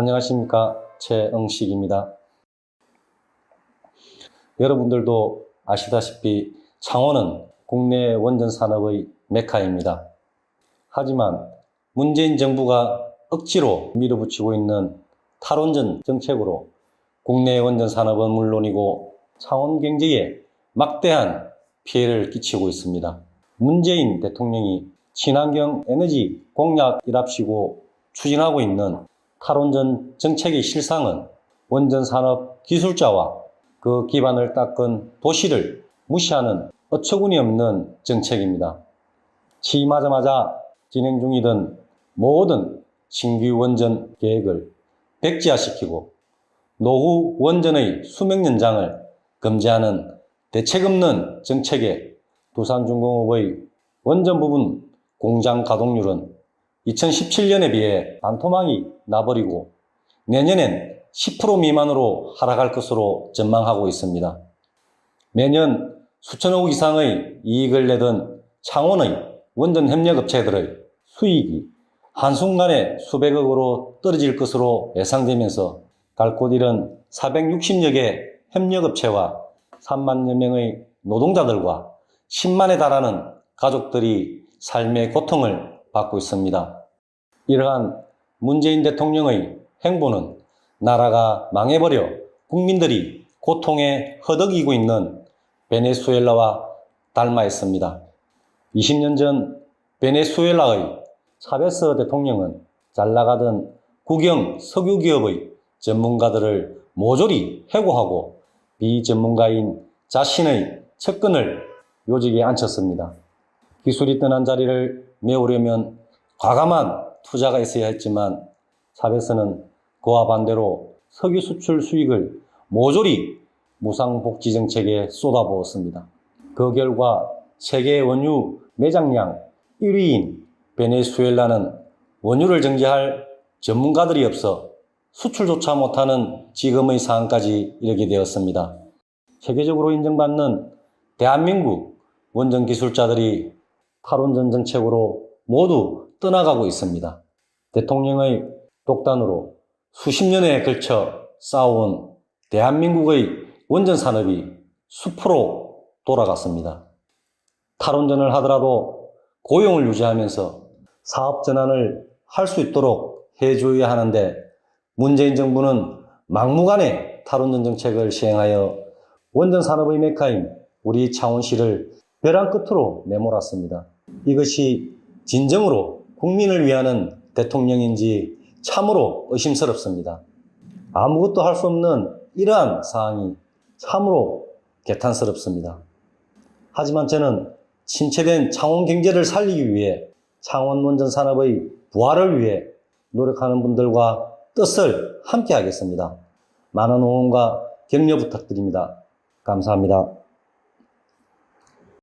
안녕하십니까 최응식입니다. 여러분들도 아시다시피 창원은 국내 원전 산업의 메카입니다. 하지만 문재인 정부가 억지로 밀어붙이고 있는 탈원전 정책으로 국내 원전 산업은 물론이고 창원 경제에 막대한 피해를 끼치고 있습니다. 문재인 대통령이 친환경 에너지 공약이랍시고 추진하고 있는 탈원전 정책의 실상은 원전 산업 기술자와 그 기반을 닦은 도시를 무시하는 어처구니 없는 정책입니다. 취임하자마자 진행 중이던 모든 신규 원전 계획을 백지화시키고 노후 원전의 수명 연장을 금지하는 대책 없는 정책에 두산중공업의 원전 부분 공장 가동률은 2017년에 비해 반토막이 나버리고 내년엔 10% 미만으로 하락할 것으로 전망하고 있습니다. 매년 수천억 이상의 이익을 내던 창원의 원전 협력업체들의 수익이 한순간에 수백억으로 떨어질 것으로 예상되면서 갈 곳 잃은 460여 개 협력업체와 3만여 명의 노동자들과 10만에 달하는 가족들이 삶의 고통을 받고 있습니다. 이러한 문재인 대통령의 행보는 나라가 망해버려 국민들이 고통에 허덕이고 있는 베네수엘라와 닮아 있습니다. 20년 전 베네수엘라의 차베스 대통령은 잘 나가던 국영 석유 기업의 전문가들을 모조리 해고하고 비전문가인 자신의 측근을 요직에 앉혔습니다. 기술이 떠난 자리를 메우려면 과감한 투자가 있어야 했지만 차베스는 그와 반대로 석유 수출 수익을 모조리 무상복지 정책에 쏟아부었습니다. 그 결과 세계 원유 매장량 1위인 베네수엘라는 원유를 정제할 전문가들이 없어 수출조차 못하는 지금의 상황까지 이르게 되었습니다. 세계적으로 인정받는 대한민국 원전 기술자들이 탈원전 정책으로 모두 떠나가고 있습니다. 대통령의 독단으로 수십 년에 걸쳐 쌓아온 대한민국의 원전 산업이 숲으로 돌아갔습니다. 탈원전을 하더라도 고용을 유지하면서 사업 전환을 할 수 있도록 해줘야 하는데 문재인 정부는 막무가내 탈원전 정책을 시행하여 원전 산업의 메카인 우리 창원시를 벼랑 끝으로 내몰았습니다. 이것이 진정으로 국민을 위하는 대통령인지 참으로 의심스럽습니다. 아무것도 할 수 없는 이러한 상황이 참으로 개탄스럽습니다. 하지만 저는 침체된 창원 경제를 살리기 위해 창원 원전 산업의 부활을 위해 노력하는 분들과 뜻을 함께 하겠습니다. 많은 응원과 격려 부탁드립니다. 감사합니다.